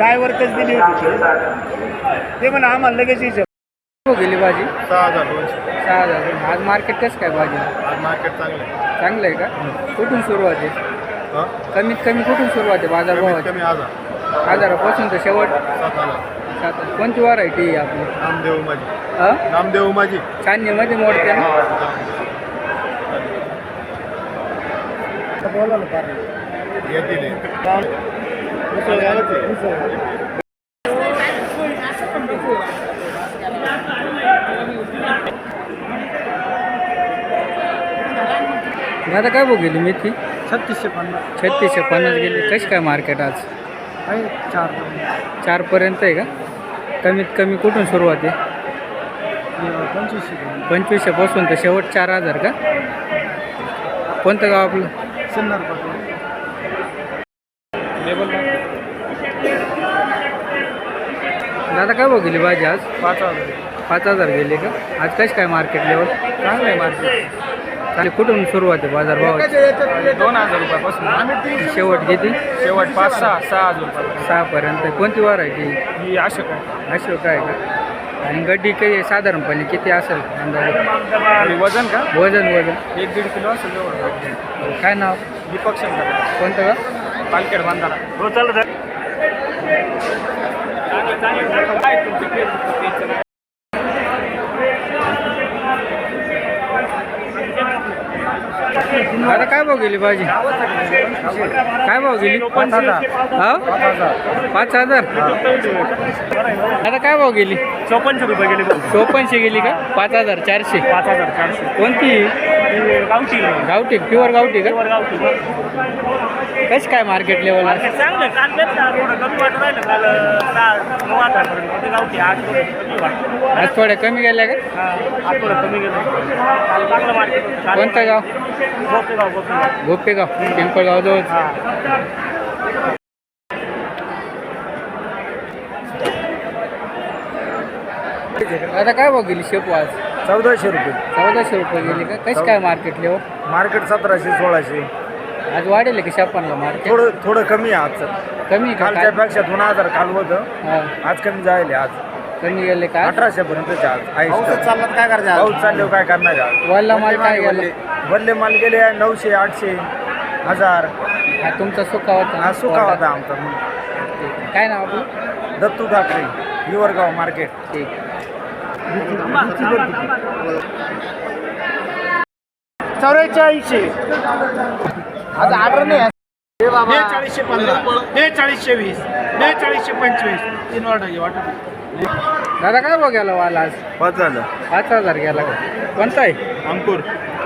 ड्रायव्हरच दिली होती? ती. म्हणा आम्हाला लगेच हिशोब हो गेली भाजी. सहा हजार दोनशे. सहा हजार. आज मार्केट कसं काय भाजी? आज मार्केट चांगलं आहे. चांगलं आहे का? कुठून सुरुवात आहे? हा? कमीत कमी कुठून सुरुवात आहे बाजार कमीत भावाची कमी हजार हजारापासून तर शेवट. सात हजार. सात कोणती व्हरायटी आहे आपली? नामदेव माझी हा? नामदेव माझी चांदणीमध्ये मोडते ना? येतील. दादा काय भाव गेली मेथी? छत्तीसशे पन्नास. छत्तीसशे पन्नास गेली. कशी काय मार्केट आज? आहे चार. चारपर्यंत आहे का? कमीत कमी कुठून सुरुवात आहे? पंचवीसशे पंचवीसशेपासून तर शेवट चार हजार का? कोणतं गाव आपलं? सिन्नर दादा काय भाव गेली भाजी आज? पाच हजार. पाच हजार गेले का? आज कशी काय मार्केट लेवल चांगलं. आहे मार्केट चालेल कुठून सुरुवात आहे बाजार भावाची दोन हजार रुपयापासून. शेवट किती? शेवट पाच सहा सहा हजार रुपये सहापर्यंत कोणती व्हरायटी ही अशोक आहे. अशोक आहे का? आणि गड्डी काही साधारणपणे किती असेल अंदाजे? आणि वजन का? वजन वजन. एक दीड किलो असेल. काय नाव? दीपक शंकर. कोणतं का पालखेड बांधारा. हो चालत. Tanzania, Tanzania, Tanzania, Tanzania, Tanzania, आता काय भाव गेली भाजी? काय भाव गेली? पाच हजार. हा पाच हजार? आता काय भाव गेली? चौपन्नशे रुपये गेले चोपनशे गेली का? पाच हजार चारशे. पाच हजार चारशे. कोणती? गावठी. गावठी प्युअर गावठी का? कशी काय मार्केट लेवल चांगलं आज थोड्या कमी गेल्या का? थोडं कमी गेलं. चांगलं मार्केट कोणतं गाव? गोपेगाव हा. आता काय भाव गेली शेपू आज? चौदाशे रुपये. चौदाशे रुपये गेली का? कशी काय मार्केट लेवल मार्केट सतराशे सोळाशे. आज वाढेल की शेपानला मार्केट थोडं थोडं कमी आहे आजचं कमी का? काय? कालच्यापेक्षा दोन हजार काल होतं. हा, आज कमी जायले आज. कमी गेले का? अठराशे पर्यंत चालत काय करायचं पाऊस चालल्यावर काय करणार वल्ला माल काय गेला. वल्ले माल गेले नऊशे आठशे हजार. हा तुमचा सुका होता. हा सुका होता आमचा. काय नाव आपलं? दत्तू ठाकरे हिवरगाव मार्केट. ठीक. चौवेचाळीसशे आता आर्डर नाही बेचाळीसशे पंधरा. बेचाळीसशे वीस. बेचाळीसशे पंचवीस. तीन ऑर्डर वाटत दादा काय भाव गेला वाला आज? पाच झालं. पाच हजार गेला का? कोणता आहे? अंकुर.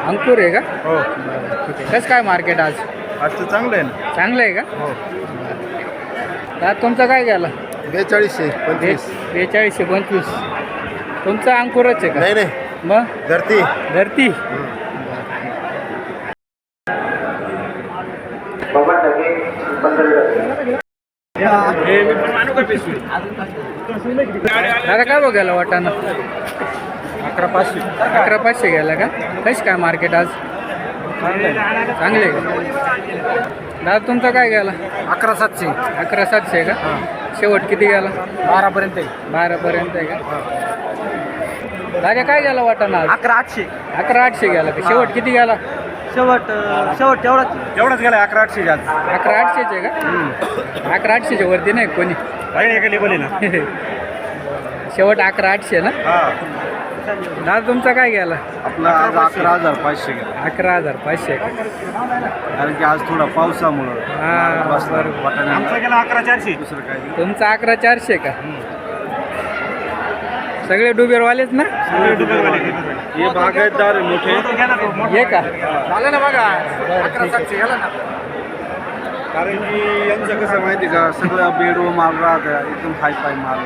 अंकुर आहे का? हो. ठीक आहे. कसं काय मार्केट आज? आज तर चांगलं आहे ना. चांगलं आहे का? हो. दादा तुमचा काय गेला? बेचाळीसशे बे बेचाळीसशे पंचवीस. तुमचा अंकुरच आहे का? नाही नाही. मग? धरती. धरती. दादा काय गेला वाटाणा? अकरा पाचशे अकरा पाचशे गेला का? कशी काय मार्केट आज? चांगले दादा तुमचा काय गेला? अकरा सातशे. अकरा सातशे का? शेवट किती गेला? बारापर्यंत बारापर्यंत आहे. का? दादा काय गेला वाटाणा अकरा आठशे. अकरा आठशे गेला का? शेवट किती गेला? शेवट शेवट तेवढाच. एवढाच गेला अकरा आठशे आज अकरा आठशेचे का? अकरा आठशेच्या वरती नाही कोणी. ना. शेवट अकरा आठशे ना? हा. दादा तुमचा काय गेला? आपला आज अकरा हजार पाचशे गेला. अकरा हजार पाचशे. का कारण की आज थोडा पावसामुळं हा. वाटाणा. आमचा गेला अकरा चारशे. दुसरं काय तुमचा अकरा चारशे का? सगळे डुबेरवालेच ना? हे बागायतदार मोठे. हे का? झालं ना बघा. अकरा कारण की यांचं कसं माहिती का? सगळं बेडो माल राहत एकदम हाय फाय माल.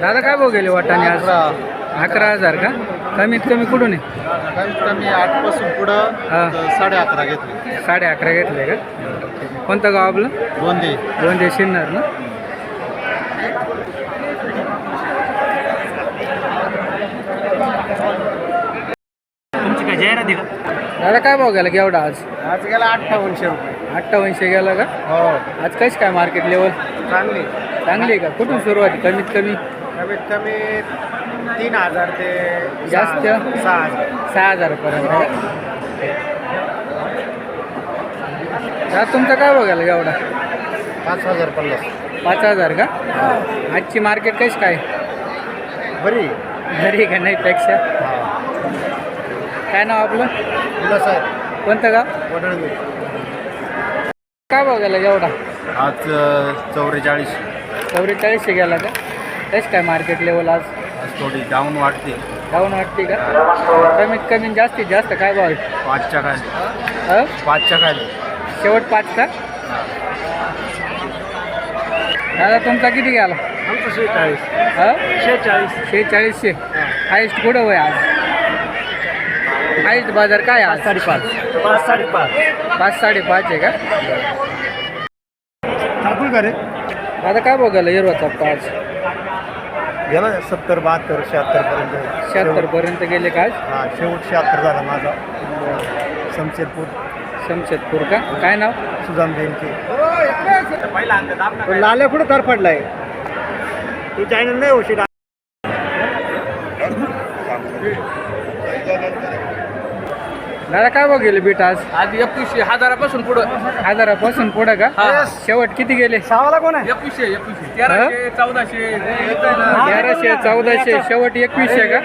दादा काय भाव गेले वाटाणे आज? अकरा. हजार का? कमीत कमी कुठून आहे? कमीत कमी आठपासून पुढं हा. साडे अकरा घेतले. साडे अकरा घेतले का? कोणतं गाव आपलं? दोन दे दोन ते शिन्नर ना? काय जाहिरात आहे का दादा काय भाव गेला केवढा आज? आज गेला अठ्ठावन्नशे रुपये. अठ्ठावन्नशे गेला का? हो. आज कशी काय मार्केट लेवल चांगली. चांगली आहे का? कुठून सुरुवात आहे? कमीत कमी? कमीत कमी तीन हजार ते जास्त? सहा हजार. सहा हजारापर्यंत का? दादा तुमचं काय बघायला एवढा? पाच हजार पन्नास. पाच हजार का? आजची मार्केट कशी काय? बरी. घरी का? नाही पेक्षा? काय नाव आपलं? साहेब. कोणतं गाव? वडळगे. काय बघायला एवढा? आज चौवेचाळीस. चौवेचाळीसशे गेला का? कशी काय मार्केट लेवल आज? आज थोडी डाऊन वाटते. डाऊन वाटते का? कमीत कमी जास्तीत जास्त काय भाव आहे? पाचच्या काय अ? पाचच्या काय शेवट पाच का? दादा तुमचा किती गेला? आमचं शेहेचाळीस. अ? शेहेचाळीस. शेहेचाळीसशे. हायस्ट कुठं होय आज? हायस्ट बाजार काय आज? साडेपाच. पाच साडेपाच. पाच साडेपाच आहे का? ठाकूर का रे दादा काय बघायला हिरवा चपटा आज? गेला सत्तर बहात्तर शहात्तर पर्यंत. शहात्तर पर्यंत गेले का आज? हा शेवट शहात्तर झाला माझा. शमशेरपूर शमशेदपूर का? काय नाव? सुजान बेनके. लाल्या कुठं तर पडलाय तू चॅनल नाही होशी दादा काय बघेल बीट आज? आज एकवीसशे हजारापासून पुढं. हजारापासून पुढं का? हा. शेवट किती गेले? सावाला कोण आहे? एकवीसशे एकवीसशे तेराशे चौदाशे. तेराशे चौदाशे. शेवट एकवीसशे का?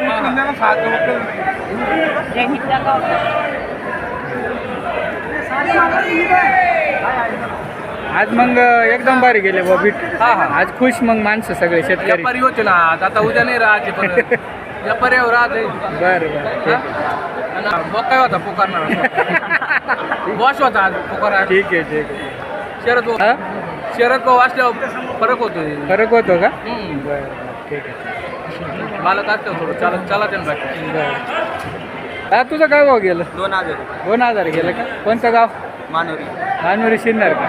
आज मग एकदम भारी गेले बा बीट. हा, हा. आज खुश मग माणसं सगळे शेतकरी. व्यापारी होते ना आज आता उद्या नाही राहायचे परत व्यापाऱ्यावर राहते बर बर. मग काय होता पुकारणार बॉस होता आज पुकार ठीक आहे ठीक आहे. शरद भाऊ. हा? शरद भाऊ असल्यावर फरक होतो फरक होतो का? हम्म. बर ठीक आहे मला असतं थोडं चालत चला त्यांना बर. दादा तुझं काय भाव गेलं? दोन हजार. दोन हजार गेलं का? कोणतं गाव? मानवरी मानवरी शिन्नर का?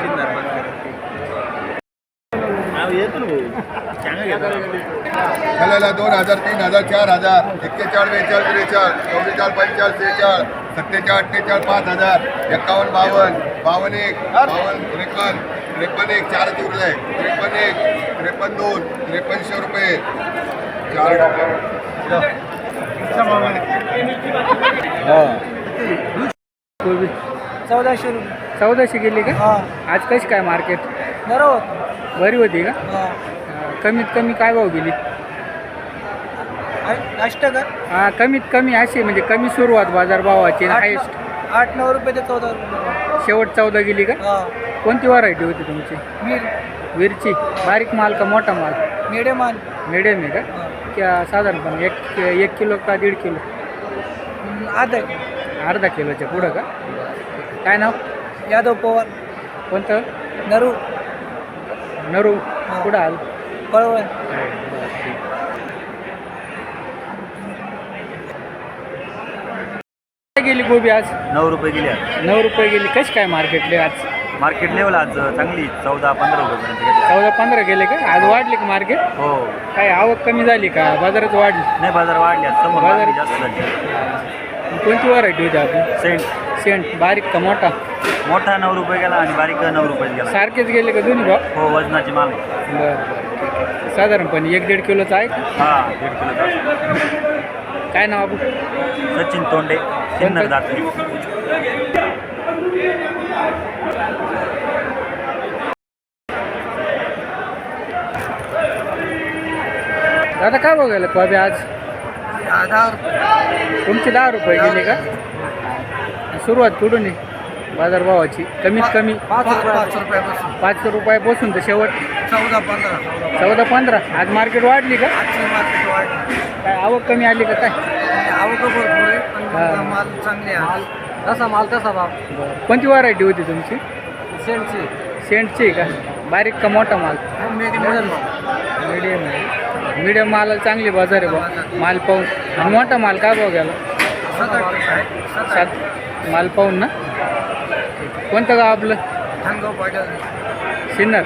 दोन हजार तीन हजार चार हजार एक्केचाळ बेचाळ त्रेचाळ चौवेचाळ पंचेचाळ सेहेचाळ सत्तेचाळ अठ्ठेचाळ पाच हजार एकावन्न बावन्न बावन्न एक बावन्न त्रेपन्न त्रेपन्न एक चार उरले त्रेपन्न एक त्रेपन्न दोन त्रेपन्नशे रुपये. चार चौदाशे चौदाशे गेली का? हा. आज कशी काय मार्केट बरोबर बरी होती का? कमीत कमी काय भाव गेली? हा कमीत कमी अशी म्हणजे कमी सुरुवात बाजार भावाची हायस्ट. आठ नऊ रुपये ते चौदा रुपये शेवट चौदा गेली का? कोणती व्हरायटी होती तुमची? मीर. विरची बारीक माल का मोठा माल? मिडियम आण मिडियम आहे का? क्या साधारणपणे एक एक किलो का दीड किलो? आधा अर्धा किलोच्या पुढं का? काय नाव? यादव पवार. कोणतं? नरू. नरू पुढं आल. काय गेली गोबी आज? नऊ रुपये गेल्या नऊ रुपये गेली. कशी काय मार्केटले आज? मार्केट लेवल आज चांगली. चौदा पंधरा रुपयेपर्यंत गेली. चौदा पंधरा गेले का? आज वाढले का मार्केट हो. काय आवक कमी झाली का? बाजारात वाढली? नाही बाजार वाढले. आज समोर बाजार- जास्त झाली. कोणती व्हरायटी होती आपली? सेंट सेंट बारीक का मोठा? मोठा नऊ रुपये गेला आणि बारीक नऊ रुपये गेला. सारखेच गेले का दोन्ही भाव? हो वजनाची माल आहे. बरं बरं ठीक आहे साधारणपणे एक दीड किलोचा आहे? का? हा दीड किलो जास्त. काय नाव आपण सचिन तोंडे सिन्नर दातरी दादा काय बघायला कॉबी आज? तुमचे दहा रुपये गेले का? सुरुवात कुठून आहे? बाजारभावाची. कमीत कमी पाच रुपये पाच रुपयापासून. पाच रुपयापासून तर शेवट चौदा पंधरा. चौदा पंधरा. आज मार्केट वाढली का? आजची मार्केट वाढ काय आवक कमी आली का काय? आवक भरपूर आहे पण हा. मग माल चांगले आहे. तसा माल तसा भाव. कोणती व्हरायटी होती तुमची? सेंटची सेंटची का? बारीक का मोठा माल? मिडियम मीडियम आहे. मीडियम मालाला चांगली बाजार आहे बा. माल पाहून. आणि मोठा माल काय भाव गेला? सात आठ रुपये आहे. सात सात माल पाहून ना? कोणतं गाव आपलं? ठाणगाव पाटील. सिन्नर.